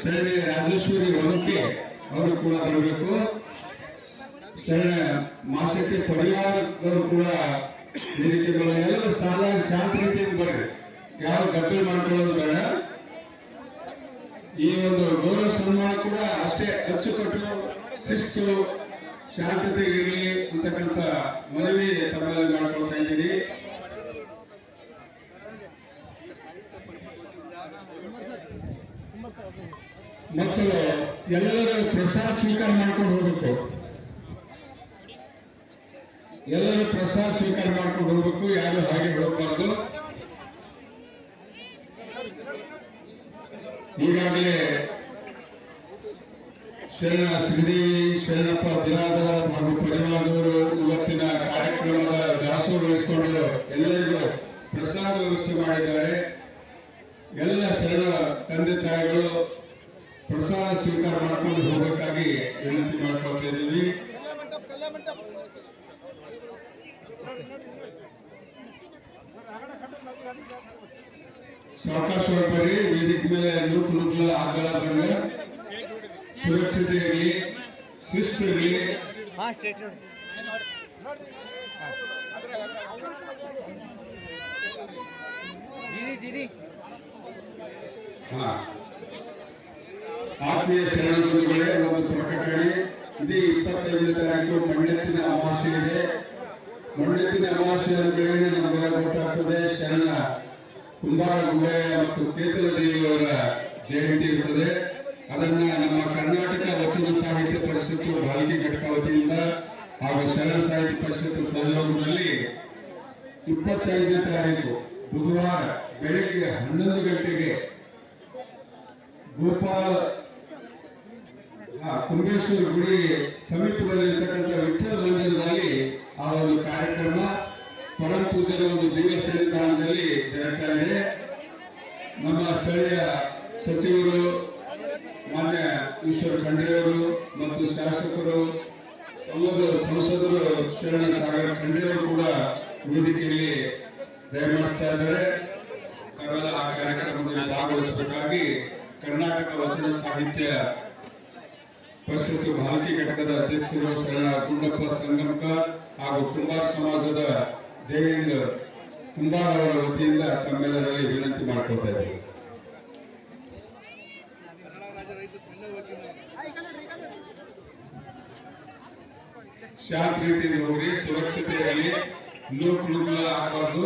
ಶರಣೆ ರಾಜೇಶ್ವರಿ ಒಳಕ್ಕೆ ಅವರು ಕೂಡ ಬರಬೇಕು. ಶರಣ ಮಾಸಕ್ಕೆ ಪರಿವಾರದವರು ಕೂಡ ವೇದಿಕೆಗಳ ಎಲ್ಲರೂ ಸಾಲಾಗಿ ಶಾಂತಿ ರೀತಿಯಿಂದ ಬರ್ರಿ ಯಾವ ಗದ್ದಲು ಮಾಡ್ಕೊಳ್ಳೋದು ಬೇಡ. ಈ ಒಂದು ಗೌರವ ಸನ್ಮಾನ ಕೂಡ ಅಷ್ಟೇ ಅಚ್ಚುಕಟ್ಟು, ಶಿಸ್ತು ಶಾಂತತೆ ಇರಲಿ ಅಂತಕ್ಕಂಥ ಮನವಿ ತಮ್ಮಲ್ಲಿ ಮಾಡ್ಕೊಳ್ತಾ ಮತ್ತು ಎಲ್ಲರೂ ಪ್ರಸಾದ ಸ್ವೀಕಾರ ಮಾಡ್ಕೊಂಡು ಹೋಗ್ಬೇಕು. ಎಲ್ಲರೂ ಪ್ರಸಾದ ಸ್ವೀಕಾರ ಮಾಡ್ಕೊಂಡು ಹೋಗ್ಬೇಕು, ಯಾರು ಹಾಗೆ ಹೋಗಬಾರ್ದು. ಈಗಾಗಲೇ ಶರಣ ಸಿಗಡಿ ಶರಣಪ್ಪ ದಿನಾದ ಹಾಗೂ ಪರಿವಾರದವರು ಇವತ್ತಿನ ಕಾರ್ಯಕ್ರಮದ ದಾಸೋಹ ವಹಿಸಿಕೊಂಡು ಎಲ್ಲರಿಗೂ ಪ್ರಸಾದ ವ್ಯವಸ್ಥೆ ಮಾಡಿದ್ದಾರೆ. ಎಲ್ಲ ಶರಣ ತಂದೆ ತಾಯಿಗಳು ಪ್ರಸಾದ ಸ್ವೀಕಾರ ಮಾಡ್ಕೊಂಡು ಹೋಗಬೇಕಾಗಿ ವಿನಂತಿ ಮಾಡ್ಕೊಳ್ತಾ ಇದ್ದೀವಿ. ಸಾವಕಾಶ ಬರ್ರಿ ವೇದಿಕೆ ಮೇಲೆ ನೂಕು ನುಗ್ಲ ಆಗಲ್ಲ ಬಂದ ಸುರಕ್ಷತೆ ಇರಲಿ, ಶಿಸ್ತು ಇರಲಿ. ಆತ್ಮೀಯ ಶರಣಗಳೇ ಒಂದು ಪ್ರಕಟಣೆ ಇದೇ ಇಪ್ಪತ್ತೈದನೇ ತಾರೀಕು ಮಂಡ್ಯತ್ತಿನ ಅಮಾವಾಸ್ಯೆ ಇದೆ. ಮಂಡ್ಯತ್ತಿನ ಅಮಾವಾಸ್ಯೆ ಅಂದ್ರೆ ನಮಗೆ ಗೊತ್ತಾಗ್ತದೆ, ಶರಣ ಕುಂಬಾರ ಗುಂಬೆಯ ಮತ್ತು ಕೇತಲ ದೇವಿಯವರ ಜಯಂತಿ ಇರುತ್ತದೆ ಅದನ್ನ ನಮ್ಮ ಕರ್ನಾಟಕ ವಚನ ಸಾಹಿತ್ಯ ಪರಿಷತ್ತು ಬಾಲಿಕೆ ಘಟಕ ವತಿಯಿಂದ ಹಾಗೂ ಶರಣ ಸಾಹಿತ್ಯ ಪರಿಷತ್ತು ಸಹಯೋಗದಲ್ಲಿ ಇಪ್ಪತ್ತೈದನೇ ತಾರೀಕು ಬುಧವಾರ ಬೆಳಗ್ಗೆ ಹನ್ನೊಂದು ಗಂಟೆಗೆ ಗೋಪಾಲ ಕುಂಬೇಶ್ವರ ಗುಡಿ ಸಮೀಪದಲ್ಲಿರ್ತಕ್ಕಂಥ ವಿಠಲ ಮಂದಿರದಲ್ಲಿ ಆ ಒಂದು ಕಾರ್ಯಕ್ರಮ, ಪರಮ ಪೂಜೆಯ ಒಂದು ದಿವ್ಯ ಸನ್ನಿಧಾನದಲ್ಲಿ ಜರುಗ್ತಾ ಇದೆ. ನಮ್ಮ ಸ್ಥಳೀಯ ಸಚಿವರು, ಮಾನ್ಯ ಈಶ್ವರ ಖಂಡ್ರೆಯವರು ಮತ್ತು ಶಾಸಕರು ಎಲ್ಲರೂ ಸಂಸದರು ಶರಣ ಸಾಗರ ಖಂಡ್ರೆಯವರು ಕೂಡ ವೇದಿಕೆಯಲ್ಲಿ ದಯಮಾಡಿಸ್ತಾ ಇದ್ದಾರೆ. ಆ ಕಾರ್ಯಕ್ರಮದಲ್ಲಿ ಭಾಗವಹಿಸಬೇಕಾಗಿ ಕರ್ನಾಟಕ ವಚನ ಸಾಹಿತ್ಯ ಪರಿಷತ್ತು ಭಾರತೀಯ ಘಟಕದ ಅಧ್ಯಕ್ಷರು ಶರಣ ಗುಂಡಪ್ಪ ಸಂಗಮಕ ಹಾಗೂ ಕುಂಬಾರ ಸಮಾಜದ ಜಯಂತ್ ಕುಂಬಾರ್ ಅವರ ವತಿಯಿಂದ ತಮ್ಮೆಲ್ಲರಲ್ಲಿ ವಿನಂತಿ ಮಾಡಿಕೊಳ್ತಾ ಶಾಂತ ರೀತಿಯಲ್ಲಿ ಹೋಗಿ ಸುರಕ್ಷತೆಯಲ್ಲಿ ನೂಕು ನುಗ್ಗಲ ಆಗಬಾರ್ದು.